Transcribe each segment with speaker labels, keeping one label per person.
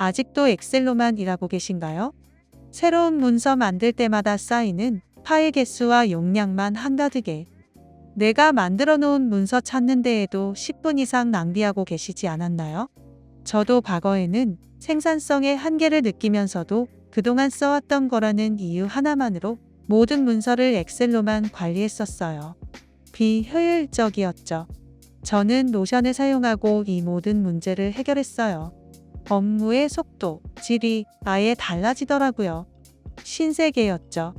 Speaker 1: 아직도 엑셀로만 일하고 계신가요? 새로운 문서 만들 때마다 쌓이는 파일 개수와 용량만 한가득에 내가 만들어 놓은 문서 찾는 데에도 10분 이상 낭비하고 계시지 않았나요? 저도 과거에는 생산성의 한계를 느끼면서도 그동안 써왔던 거라는 이유 하나만으로 모든 문서를 엑셀로만 관리했었어요. 비효율적이었죠. 저는 노션을 사용하고 이 모든 문제를 해결했어요. 업무의 속도, 질이 아예 달라지더라고요. 신세계였죠.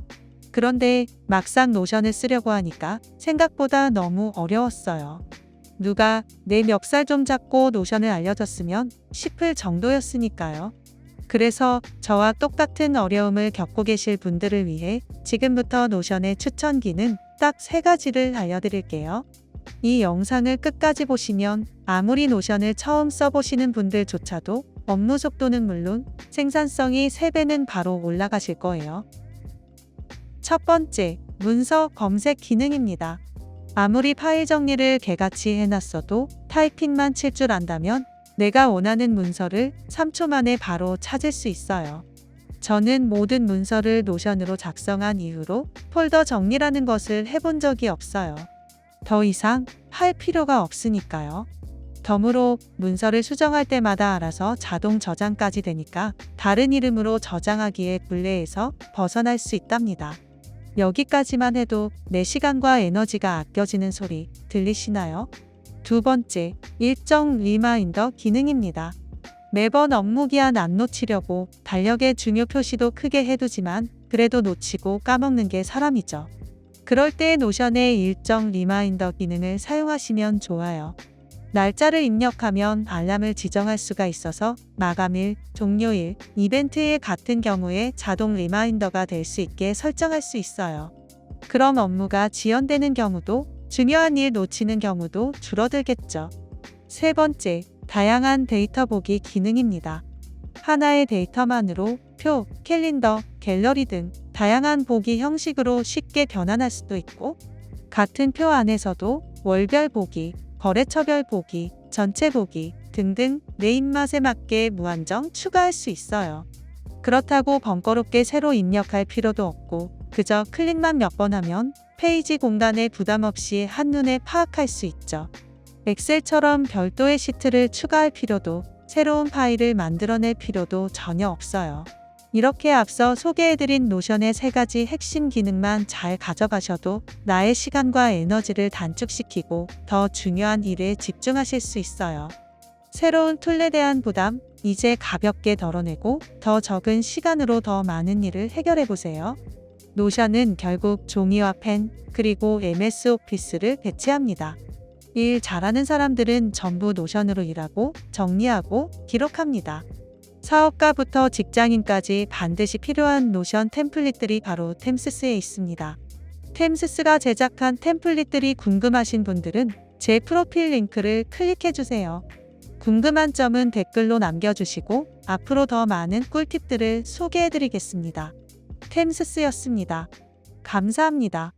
Speaker 1: 그런데 막상 노션을 쓰려고 하니까 생각보다 너무 어려웠어요. 누가 내 멱살 좀 잡고 노션을 알려줬으면 싶을 정도였으니까요. 그래서 저와 똑같은 어려움을 겪고 계실 분들을 위해 지금부터 노션의 추천기는 딱 세 가지를 알려드릴게요. 이 영상을 끝까지 보시면 아무리 노션을 처음 써보시는 분들조차도 업무 속도는 물론 생산성이 3배는 바로 올라가실 거예요. 첫 번째, 문서 검색 기능입니다. 아무리 파일 정리를 개같이 해놨어도 타이핑만 칠 줄 안다면 내가 원하는 문서를 3초 만에 바로 찾을 수 있어요. 저는 모든 문서를 노션으로 작성한 이후로 폴더 정리라는 것을 해본 적이 없어요. 더 이상 할 필요가 없으니까요. 덤으로 문서를 수정할 때마다 알아서 자동 저장까지 되니까 다른 이름으로 저장하기에 불레에서 벗어날 수 있답니다. 여기까지만 해도 내 시간과 에너지가 아껴지는 소리 들리시나요? 두 번째, 일정 리마인더 기능입니다. 매번 업무 기한 안 놓치려고 달력에 중요 표시도 크게 해두지만 그래도 놓치고 까먹는 게 사람이죠. 그럴 때 노션의 일정 리마인더 기능을 사용하시면 좋아요. 날짜를 입력하면 알람을 지정할 수가 있어서 마감일, 종료일, 이벤트일 같은 경우에 자동 리마인더가 될 수 있게 설정할 수 있어요. 그럼 업무가 지연되는 경우도 중요한 일 놓치는 경우도 줄어들겠죠. 세 번째, 다양한 데이터 보기 기능입니다. 하나의 데이터만으로 표, 캘린더, 갤러리 등 다양한 보기 형식으로 쉽게 변환할 수도 있고, 같은 표 안에서도 월별 보기, 거래처별 보기, 전체 보기 등등 내 입맛에 맞게 무한정 추가할 수 있어요. 그렇다고 번거롭게 새로 입력할 필요도 없고 그저 클릭만 몇 번 하면 페이지 공간에 부담 없이 한눈에 파악할 수 있죠. 엑셀처럼 별도의 시트를 추가할 필요도 새로운 파일을 만들어낼 필요도 전혀 없어요. 이렇게 앞서 소개해드린 노션의 세 가지 핵심 기능만 잘 가져가셔도 나의 시간과 에너지를 단축시키고 더 중요한 일에 집중하실 수 있어요. 새로운 툴에 대한 부담, 이제 가볍게 덜어내고 더 적은 시간으로 더 많은 일을 해결해 보세요. 노션은 결국 종이와 펜, 그리고 MS 오피스를 배치합니다. 일 잘하는 사람들은 전부 노션으로 일하고 정리하고 기록합니다. 사업가부터 직장인까지 반드시 필요한 노션 템플릿들이 바로 템스스에 있습니다. 템스스가 제작한 템플릿들이 궁금하신 분들은 제 프로필 링크를 클릭해 주세요. 궁금한 점은 댓글로 남겨주시고 앞으로 더 많은 꿀팁들을 소개해 드리겠습니다. 템스스였습니다. 감사합니다.